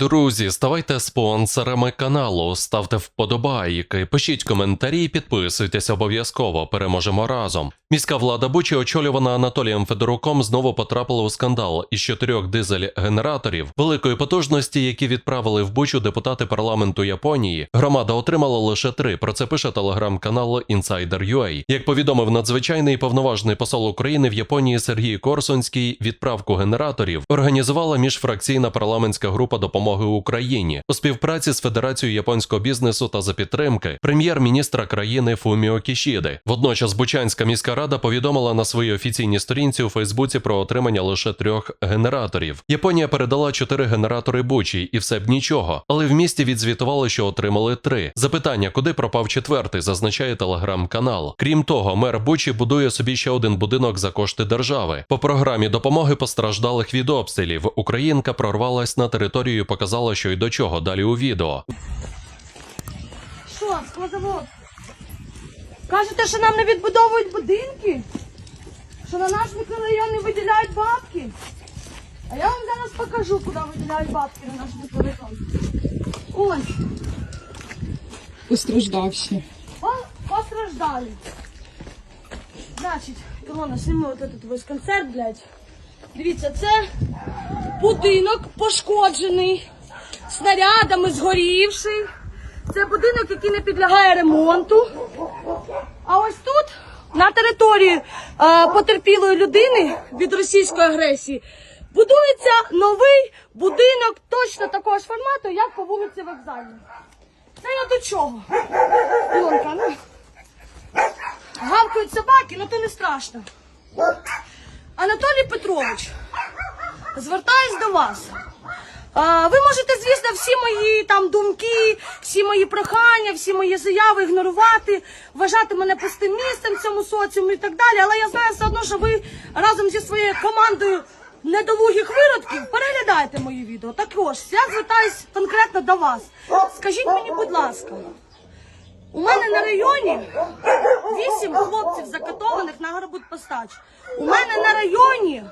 Друзі, ставайте спонсорами каналу, ставте вподобайки, пишіть коментарі, підписуйтесь обов'язково. Переможемо разом. Міська влада Бучі, очолювана Анатолієм Федоруком, знову потрапила у скандал із чотирьох дизель-генераторів великої потужності, які відправили в Бучу депутати парламенту Японії. Громада отримала лише три. Про це пише телеграм-канал Insider.ua. Як повідомив надзвичайний повноважний посол України в Японії Сергій Корсунський, відправку генераторів організувала міжфракційна парламентська група допомоги Україні у співпраці з Федерацією японського бізнесу та за підтримки прем'єр-міністра країни Фуміо Кішіди. Водночас Бучанська міська рада повідомила на своїй офіційній сторінці у Фейсбуці про отримання лише трьох генераторів. Японія передала чотири генератори Бучі, і все б нічого. Але в місті відзвітували, що отримали три. Запитання, куди пропав четвертий, зазначає телеграм-канал. Крім того, мер Бучі будує собі ще один будинок за кошти держави. По програмі допомоги постраждалих від обстрілів Українка прорвалась на територію, і показала, що й до чого далі у відео. Що, складово? Кажете, що нам не відбудовують будинки? Що на наш мікрорайон не виділяють бабки? А я вам зараз покажу, куди виділяють бабки на наш мікрорайон. Ось, Постраждавші. по- постраждали. Значить, Ілона, сніми от этот весь концерт, блядь. Дивіться, це будинок пошкоджений, снарядами згорівший. Це будинок, який не підлягає ремонту. А ось тут, на території е, потерпілої людини від російської агресії, будується новий будинок точно такого ж формату, як по вулиці Вокзальній. Це я до чого? Ілонка, ну. Гавкають собаки, ну то не страшно. Анатолій Петрович, звертаюсь до вас. Ви можете, звісно, всі мої там думки, всі мої прохання, всі мої заяви ігнорувати, вважати мене пустим місцем в цьому соціумі і так далі. Але я знаю все одно, що ви разом зі своєю командою недолугих виродків переглядаєте мої відео. Також я звертаюсь конкретно до вас. Скажіть мені, будь ласка, у мене на районі вісім хлопців закатованих на Горбутпостач. У мене на районі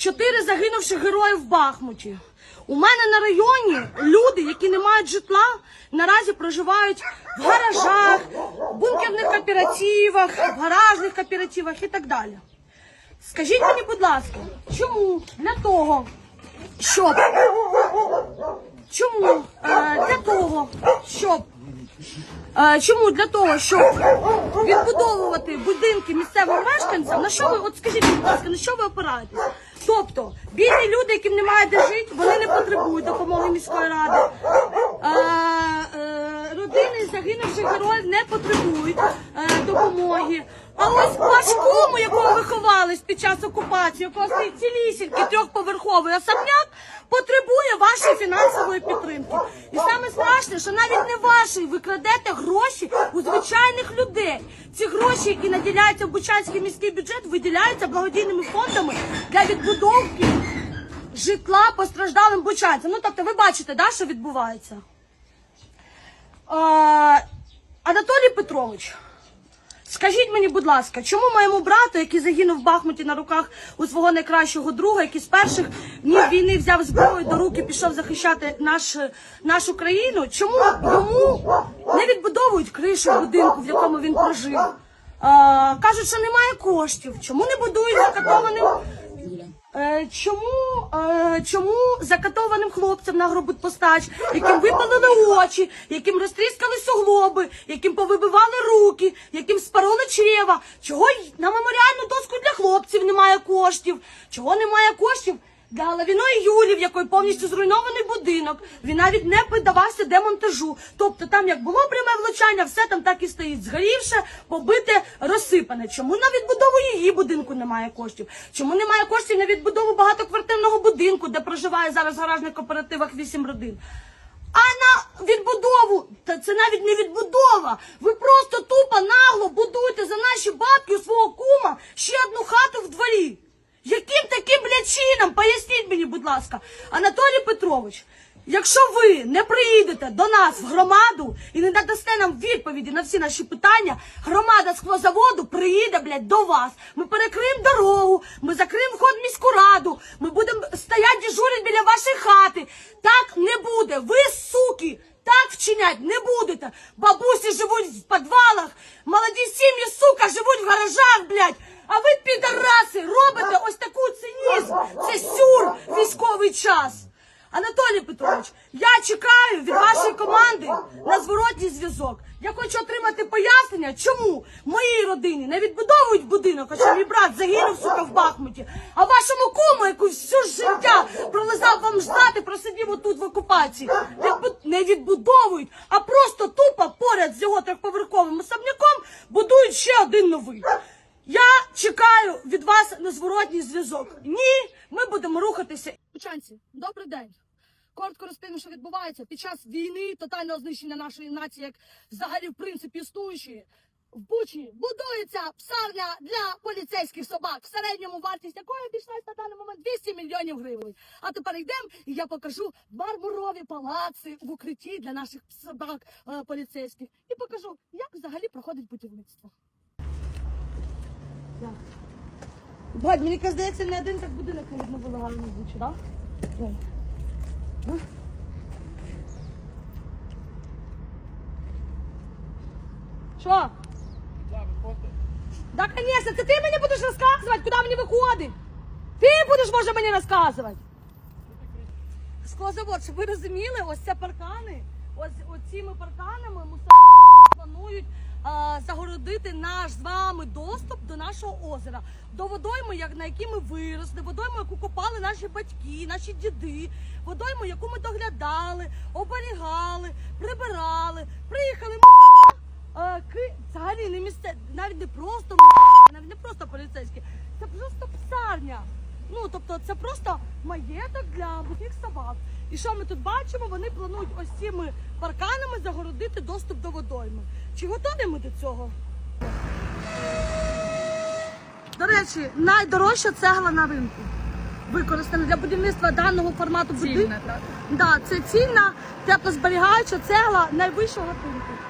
чотири загинувших герої в Бахмуті. У мене на районі люди, які не мають житла, наразі проживають в гаражах, бункерних кооперативах, в гаражних кооперативах і так далі. Скажіть мені, будь ласка, чому для того, щоб чому е, для того, щоб Е, Чому для того, щоб відбудовувати будинки місцевим мешканцям, на що ви от скажіть, будь ласка, на що ви опираєтесь? Тобто бідні люди, яким немає де жити, вони не потребують допомоги міської ради. Родини загинувших героїв не потребують е, допомоги. А ось Пашкому, якого ви ховались під час окупації, якого стоїть цілісінький трьохповерховий особняк, потребує вашої фінансової підтримки. І саме страшне, що навіть не вашої ви крадете гроші у звичайних людей. Ці гроші, які наділяються в Бучанський міський бюджет, виділяються благодійними фондами для відбудовки житла постраждалим бучанцям. Ну тобто, ви бачите, да, що відбувається. Анатолій Петрович. Скажіть мені, будь ласка, чому моєму брату, який загинув в Бахмуті на руках у свого найкращого друга, який з перших днів війни взяв зброю до руки, пішов захищати наш, нашу країну, чому йому не відбудовують кришу будинку, в якому він прожив? А, кажуть, що немає коштів. Чому не будують закатованим? Е, чому, е, чому закатованим хлопцям на Гробутпостач, яким випалили очі, яким розтріскали суглоби, яким повибивали руки, яким спороли чрева, чого на меморіальну доску для хлопців немає коштів, чого немає коштів для Лавіної Юлі, в якої повністю зруйнований будинок, він навіть не піддавався демонтажу. Тобто там як було пряме влучання, все там так і стоїть, згорівше, побите, розсипане. Чому на відбудову її будинку немає коштів? Чому немає коштів на відбудову багатоквартирного будинку, де проживає зараз в гаражних кооперативах вісім родин? А на відбудову, та це навіть не відбудова. Ви просто тупо нагло будуєте за наші бабки у свого кума ще одну хату в дворі. Яким таким блядь, чином? Поясніть мені, будь ласка, Анатолій Петрович, якщо ви не приїдете до нас в громаду і не надасте нам відповіді на всі наші питання, громада склозаводу приїде, блядь, до вас. Ми перекриємо дорогу, ми закриємо вход в міську раду, ми будемо стояти дежурити біля вашої хати. Так не буде. Ви, суки, так вчинять не будете. Бабусі живуть в підвалах, молоді сім'ї, сука, живуть в гаражах, блядь. А ви, підараси, робите ось таку цинізм. Це сюр військовий час. Анатолій Петрович, я чекаю від вашої команди на зворотній зв'язок. Я хочу отримати пояснення, чому моїй родині не відбудовують будинок, хоча мій брат загинув, сука, в Бахмуті, а вашому куму, яку всю життя пролизав вам ждати, просидів отут в окупації, не відбудовують, а просто тупо поряд з його трьохповерховим особняком будують ще один новий. Я чекаю від вас на зворотній зв'язок. Ні, ми будемо рухатися. Учанці, добрий день. Коротко розповім, що відбувається під час війни, тотального знищення нашої нації, як взагалі в принципі існуючої. В Бучі будується псарня для поліцейських собак, в середньому вартість якої обійшлась на даний момент 200 мільйонів гривень. А тепер йдемо і я покажу мармурові палаци в укритті для наших собак е, поліцейських. І покажу, як взагалі проходить будівництво. Бать, мені здається, не один так будинок не відновили гарно Бучі, так? Що? Да, конечно, це ти мені будеш розказувати, куди мені виходить. Ти будеш, може, мені розказувати. Склозавод, щоб ви розуміли, ось це паркани, ось оціми парканами мусорники планують загородити наш з вами доступ до нашого озера, до водойми, як на якій ми виросли, водойму, яку копали наші батьки, наші діди, водойму, яку ми доглядали, оберігали, прибирали, приїхали. Е, ки... Взагалі не місце, навіть не просто навіть не просто поліцейські, це просто псарня. Ну тобто це просто маєток для бухих собак. І що ми тут бачимо? Вони планують ось цими парканами загородити доступ до водойми. Чи готові ми до цього? До речі, найдорожча цегла на ринку. Використана для будівництва даного формату будинку. Цільна, так. Да, це цільна, теплозберігаюча цегла найвищого типу.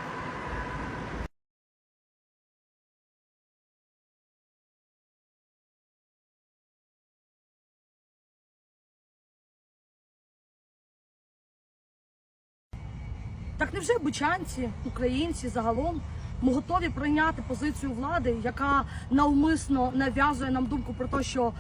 Невже бучанці, українці загалом ми готові прийняти позицію влади, яка навмисно нав'язує нам думку про те, що е,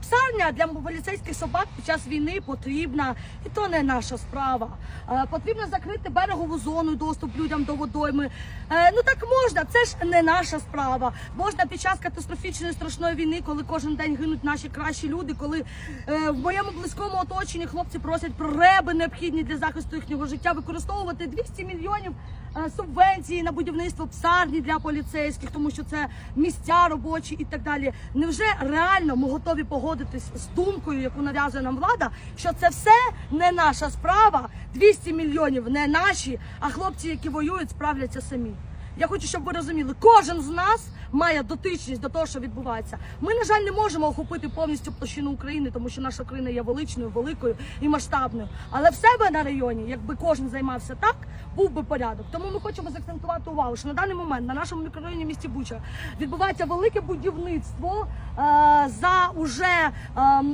псарня для поліцейських собак під час війни потрібна, і то не наша справа. Е, потрібно закрити берегову зону, доступ людям до водойми. Е, ну так можна, це ж не наша справа. Можна під час катастрофічної страшної війни, коли кожен день гинуть наші кращі люди, коли е, в моєму близькому оточенні хлопці просять про реби необхідні для захисту їхнього життя, використовувати 200 мільйонів е, субвенції на будівництво псарні для поліцейських, тому що це місця робочі і так далі. Невже реально ми готові погодитись з думкою, яку нав'язує нам влада, що це все не наша справа, 200 мільйонів не наші, а хлопці, які воюють, справляться самі. Я хочу, щоб ви розуміли, кожен з нас має дотичність до того, що відбувається. Ми, на жаль, не можемо охопити повністю площину України, тому що наша країна є величною, великою і масштабною. Але в себе на районі, якби кожен займався так, був би порядок. Тому ми хочемо заакцентувати увагу, що на даний момент на нашому мікрорайоні місті Буча відбувається велике будівництво е, за уже е,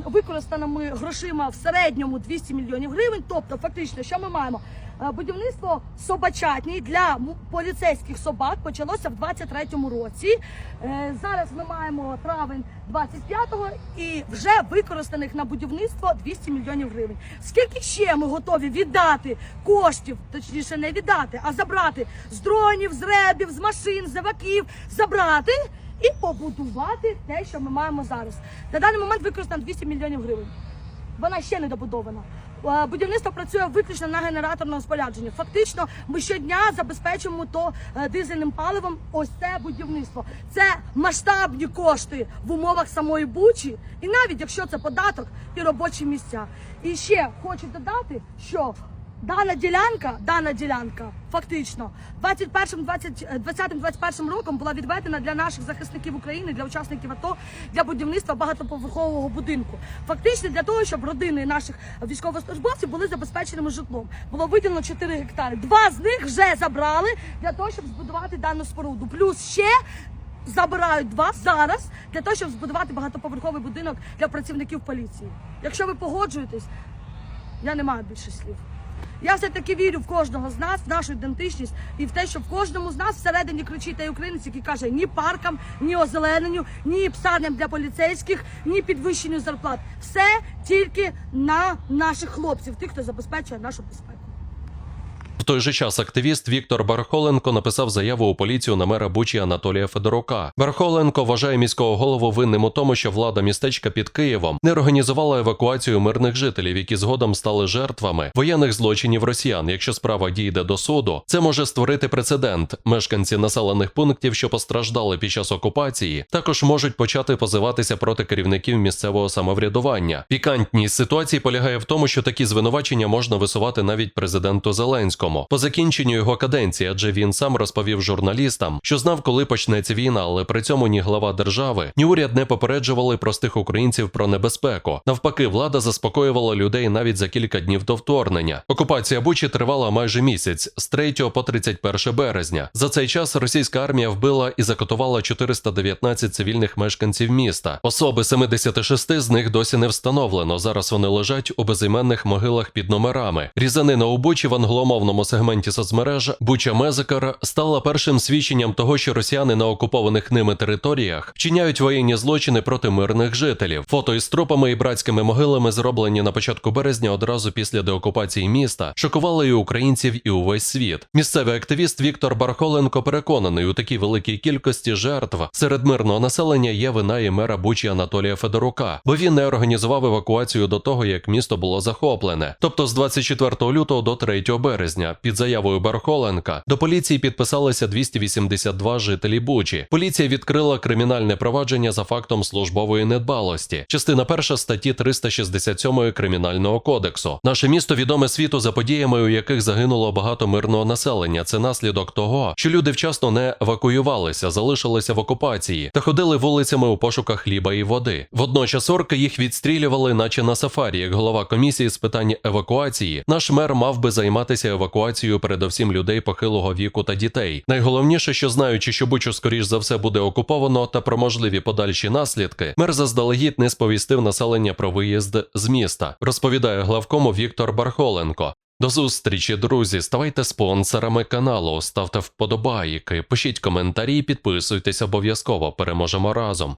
використаними грошима в середньому 200 мільйонів гривень. Тобто, фактично, що ми маємо? Е, Будівництво собачатній для поліцейських собак почалося в 23-му році. Е, Зараз ми маємо травень 25-го і вже використаних на будівництво 200 мільйонів гривень. Скільки ще ми готові віддати коштів, точніше не віддати, а забрати з дронів, з ребів, з машин, з заваків, забрати і побудувати те, що ми маємо зараз. На даний момент використано 200 мільйонів гривень вона ще не добудована. Е, Будівництво працює виключно на генераторному спорядженні. Фактично, ми щодня забезпечуємо то е, дизельним паливом. Ось це будівництво. Це масштабні кошти в умовах самої бучі, і навіть якщо це податок і робочі місця. І ще хочу додати, що Дана ділянка, дана ділянка, фактично, 2020-2021 роком була відведена для наших захисників України, для учасників АТО, для будівництва багатоповерхового будинку. Фактично для того, щоб родини наших військовослужбовців були забезпеченими житлом. Було виділено 4 гектари. Два з них вже забрали для того, щоб збудувати дану споруду. Плюс ще забирають два зараз для того, щоб збудувати багатоповерховий будинок для працівників поліції. Якщо ви погоджуєтесь, Я не маю більше слів. Я все-таки вірю в кожного з нас, в нашу ідентичність і в те, що в кожному з нас всередині кричить та українець, який каже ні паркам, ні озелененню, ні псарням для поліцейських, ні підвищенню зарплат. Все тільки на наших хлопців, тих, хто забезпечує нашу безпеку. Той же час активіст Віктор Бархоленко написав заяву у поліцію на мера Бучі Анатолія Федорука. Бархоленко вважає міського голову винним у тому, що влада містечка під Києвом не організувала евакуацію мирних жителів, які згодом стали жертвами воєнних злочинів росіян. Якщо справа дійде до суду, це може створити прецедент. Мешканці населених пунктів, що постраждали під час окупації, також можуть почати позиватися проти керівників місцевого самоврядування. Пікантність ситуації полягає в тому, що такі звинувачення можна висувати навіть президенту Зеленському по закінченню його каденції, адже він сам розповів журналістам, що знав, коли почнеться війна, але при цьому ні глава держави, ні уряд не попереджували простих українців про небезпеку. Навпаки, влада заспокоювала людей навіть за кілька днів до вторгнення. Окупація Бучі тривала майже місяць з 3 по 31 березня. За цей час російська армія вбила і закатувала 419 цивільних мешканців міста. Особи 76 з них досі не встановлено. Зараз вони лежать у безіменних могилах під номерами. Різанина у Бучі в англомовному сегменті соцмереж Буча Мезикер стала першим свідченням того, що росіяни на окупованих ними територіях вчиняють воєнні злочини проти мирних жителів. Фото із трупами і братськими могилами, зроблені на початку березня одразу після деокупації міста, шокували і українців, і увесь світ. Місцевий активіст Віктор Бархоленко переконаний, у такій великій кількості жертв серед мирного населення є вина і мера Бучі Анатолія Федорука, бо він не організував евакуацію до того, як місто було захоплене. Тобто з 24 лютого до 3 березня під заявою Бархоленка до поліції підписалися 282 жителі Бучі. Поліція відкрила кримінальне провадження за фактом службової недбалості. Частина перша статті 367 кримінального кодексу. Наше місто відоме світу за подіями, у яких загинуло багато мирного населення. Це наслідок того, що люди вчасно не евакуювалися, залишилися в окупації та ходили вулицями у пошуках хліба і води. Водночас орки їх відстрілювали, наче на сафарі. Як голова комісії з питань евакуації, наш мер мав би займатися евакуацією передовсім людей похилого віку та дітей. Найголовніше, що знаючи, що Бучу скоріш за все буде окуповано, та про можливі подальші наслідки, мер заздалегідь не сповістив населення про виїзд з міста. Розповідає главкому Віктор Бархоленко. До зустрічі, друзі. Ставайте спонсорами каналу, ставте вподобайки, пишіть коментарі, підписуйтесь обов'язково. Переможемо разом.